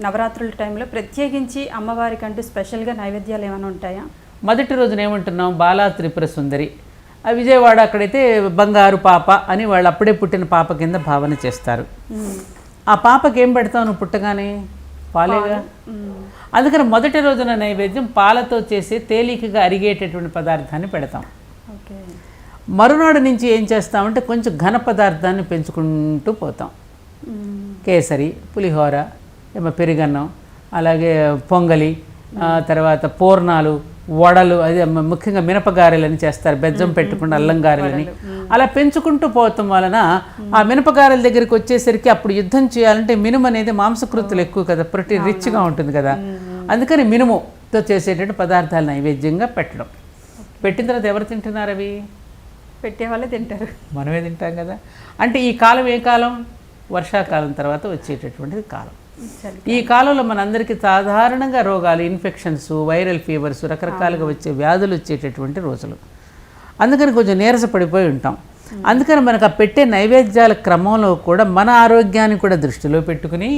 నవరాత్రుల టైంలో ప్రత్యేకించి అమ్మవారికంటూ స్పెషల్గా నైవేద్యాలు ఏమైనా ఉంటాయా? మొదటి రోజున ఏమంటున్నాం? బాలా త్రిపుర సుందరి. ఆ విజయవాడ అక్కడైతే బంగారు పాప అని వాళ్ళు అప్పుడే పుట్టిన పాప కింద భావన చేస్తారు. ఆ పాపకి ఏం పెడతావు నువ్వు పుట్టగానే? పాలేగా? అందుకని మొదటి రోజున నైవేద్యం పాలతో చేసే తేలికగా అరిగేటటువంటి పదార్థాన్ని పెడతాం. ఓకే. మరునాడు నుంచి ఏం చేస్తామంటే కొంచెం ఘన పదార్థాన్ని పెంచుకుంటూ పోతాం. కేసరి పులిహోర పెరుగన్నం అలాగే పొంగలి తర్వాత పూర్ణాలు వడలు అదే ముఖ్యంగా మినపగారెలని చేస్తారు బెజ్జం పెట్టుకుని అల్లం గారెలని అలా పెంచుకుంటూ పోవటం వలన ఆ మినపగారెల దగ్గరికి వచ్చేసరికి అప్పుడు యుద్ధం చేయాలంటే మినుము అనేది మాంసకృతులు ఎక్కువ కదా ప్రోటీన్ రిచ్గా ఉంటుంది కదా. అందుకని మినుముతో చేసేటటువంటి పదార్థాలు నైవేద్యంగా పెట్టడం. పెట్టిన తర్వాత ఎవరు తింటున్నారు అవి? పెట్టే వాళ్ళే తింటారు. మనమే తింటాం కదా. అంటే ఈ కాలం ఏ కాలం? వర్షాకాలం తర్వాత వచ్చేటటువంటిది కాలం. ఈ కాలంలో మనందరికీ సాధారణంగా రోగాలు ఇన్ఫెక్షన్స్ వైరల్ ఫీవర్స్ రకరకాలుగా వచ్చే వ్యాధులు వచ్చేటటువంటి రోజులు. అందుకని కొంచెం నీరస పడిపోయి ఉంటాం అందుకని మనకు ఆ పెట్టే నైవేద్యాల క్రమంలో కూడా మన ఆరోగ్యాన్ని కూడా దృష్టిలో పెట్టుకుని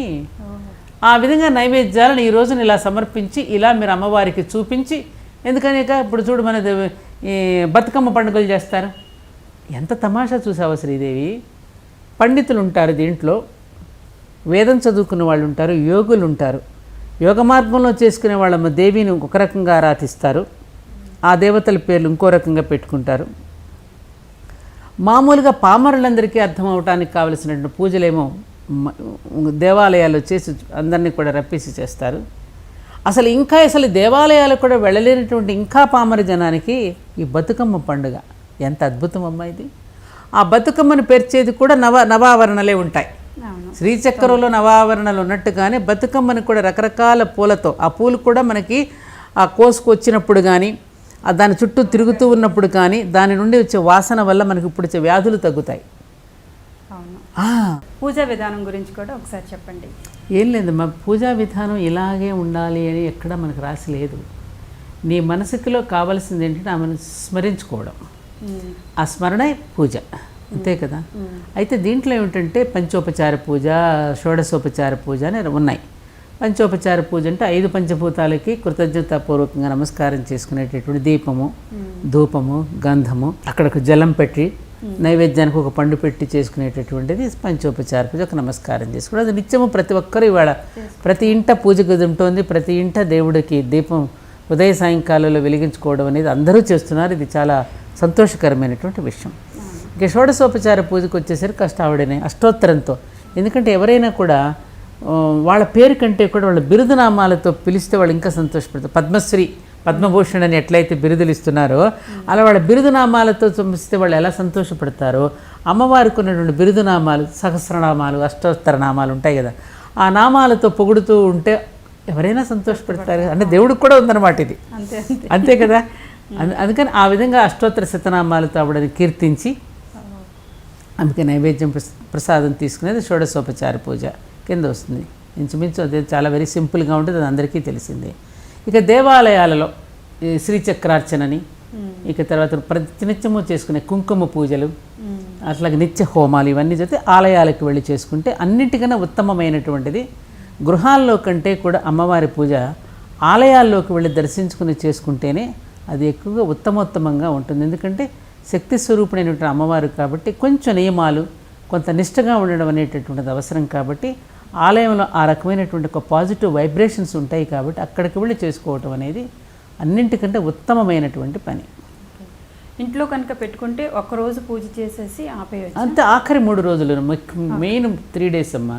ఆ విధంగా నైవేద్యాలను ఈ రోజున ఇలా సమర్పించి ఇలా మీరు అమ్మవారికి చూపించి ఎందుకని ఇప్పుడు చూడు మన ఈ బతుకమ్మ పండుగలు చేస్తారు. ఎంత తమాషా చూసావా శ్రీదేవి? పండితులు ఉంటారు దీంట్లో. వేదం చదువుకున్న వాళ్ళు ఉంటారు యోగులు ఉంటారు. యోగ మార్గంలో చేసుకునే వాళ్ళమ్మ దేవిని ఒక రకంగా ఆరాధిస్తారు. ఆ దేవతల పేర్లు ఇంకో రకంగా పెట్టుకుంటారు. మామూలుగా పామరులందరికీ అర్థం అవడానికి కావలసినటువంటి పూజలేమో దేవాలయాలు దేవాలయాల్లో చేసి అందరినీ కూడా రప్పిసి చేస్తారు. అసలు ఇంకా అసలు దేవాలయాలకు కూడా వెళ్ళలేనటువంటి ఇంకా పామర జనానికి ఈ బతుకమ్మ పండుగ. ఎంత అద్భుతం అమ్మా ఇది. ఆ బతుకమ్మను పేర్చేది కూడా నవ నవావరణలే ఉంటాయి. శ్రీచక్రంలో నవావరణలు ఉన్నట్టుగానే బతుకమ్మని కూడా రకరకాల పూలతో ఆ పూలు కూడా మనకి ఆ కోసుకొచ్చినప్పుడు కానీ దాని చుట్టూ తిరుగుతూ ఉన్నప్పుడు కానీ దాని నుండి వచ్చే వాసన వల్ల మనకి ఇప్పుడు వచ్చే వ్యాధులు తగ్గుతాయి. పూజా విధానం గురించి కూడా ఒకసారి చెప్పండి. ఏం లేదు మా పూజా విధానం ఇలాగే ఉండాలి అని ఎక్కడ మనకు రాసి లేదు. నీ మనసుకిలో కావాల్సింది ఏంటంటే ఆమెను స్మరించుకోవడం. ఆ స్మరణే పూజ. అంతే కదా? అయితే దీంట్లో ఏమిటంటే పంచోపచార పూజ షోడశోపచార పూజ అని ఉన్నాయి. పంచోపచార పూజ అంటే ఐదు పంచభూతాలకి కృతజ్ఞతాపూర్వకంగా నమస్కారం చేసుకునేటటువంటి దీపము ధూపము గంధము అక్కడకు జలం పెట్టి నైవేద్యానికి ఒక పండు పెట్టి చేసుకునేటటువంటిది పంచోపచార పూజ ఒక నమస్కారం చేసుకోవడం. అది నిత్యము ప్రతి ఒక్కరు ఇవాళ ప్రతి ఇంట పూజ గది ఉంటుంది. ప్రతి ఇంట దేవుడికి దీపం ఉదయ సాయంకాలంలో వెలిగించుకోవడం అనేది అందరూ చేస్తున్నారు. ఇది చాలా సంతోషకరమైనటువంటి విషయం. ఇక షోడశోపచార పూజకు వచ్చేసరికి కష్టావిడనే అష్టోత్తరంతో. ఎందుకంటే ఎవరైనా కూడా వాళ్ళ పేరు కంటే కూడా వాళ్ళ బిరుదునామాలతో పిలిస్తే వాళ్ళు ఇంకా సంతోషపడతారు. పద్మశ్రీ పద్మభూషణ్ అని ఎట్లయితే బిరుదులు ఇస్తున్నారో అలా వాళ్ళ బిరుదునామాలతో చూపిస్తే వాళ్ళు ఎలా సంతోషపడతారో అమ్మవారికి ఉన్నటువంటి బిరుదునామాలు సహస్రనామాలు అష్టోత్తర నామాలు ఉంటాయి కదా ఆ నామాలతో పొగుడుతూ ఉంటే ఎవరైనా సంతోషపడతారు. అంటే దేవుడికి కూడా ఉందన్నమాట ఇది. అంతే అంతే. కదా? అందు- అందుకని ఆ విధంగా అష్టోత్తర శతనామాలతో ఆవిడని కీర్తించి అందుకే నైవేద్యం ప్రస- ప్రసాదం తీసుకునేది షోడశోపచార పూజ కింద వస్తుంది. ఇంచుమించు అదే చాలా వెరీ సింపుల్గా ఉంటుంది అది అందరికీ తెలిసిందే. ఇక దేవాలయాలలో శ్రీచక్రార్చనని ఇక తర్వాత ప్రతినిత్యము చేసుకునే కుంకుమ పూజలు అట్లాగే నిత్య హోమాలు ఇవన్నీ చేస్తే ఆలయాలకు వెళ్ళి చేసుకుంటే అన్నిటికన్నా ఉత్తమమైనటువంటిది. గృహాల్లో కంటే కూడా అమ్మవారి పూజ ఆలయాల్లోకి వెళ్ళి దర్శించుకుని చేసుకుంటేనే అది ఎక్కువగా ఉత్తమోత్తమంగా ఉంటుంది. ఎందుకంటే శక్తి స్వరూపుడైనటువంటి అమ్మవారు కాబట్టి కొంచెం నియమాలు కొంత నిష్టగా ఉండడం అనేటటువంటిది అవసరం కాబట్టి ఆలయంలో ఆ రకమైనటువంటి ఒక పాజిటివ్ వైబ్రేషన్స్ ఉంటాయి కాబట్టి అక్కడికి వెళ్ళి చేసుకోవటం అనేది అన్నింటికంటే ఉత్తమమైనటువంటి పని ఇంట్లో కనుక పెట్టుకుంటే ఒక రోజు పూజ చేసేసి ఆపేయచ్చు అంతే ఆఖరి మూడు రోజులు మెయిన్ త్రీ డేస్ అమ్మా.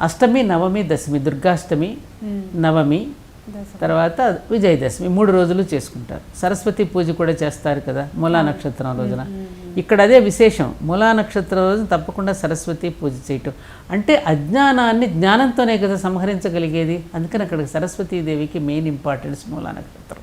అష్టమి నవమి దశమి దుర్గాష్టమి. నవమి. తర్వాత విజయదశమి మూడు రోజులు చేసుకుంటారు. సరస్వతి పూజ కూడా చేస్తారు కదా మూలా నక్షత్రం రోజున. ఇక్కడ అదే విశేషం మూలా నక్షత్రం రోజున తప్పకుండా సరస్వతి పూజ చేయటం. అంటే అజ్ఞానాన్ని జ్ఞానంతోనే కదా సంహరించగలిగేది. అందుకని అక్కడ సరస్వతీదేవికి మెయిన్ ఇంపార్టెన్స్ మూలా నక్షత్రం.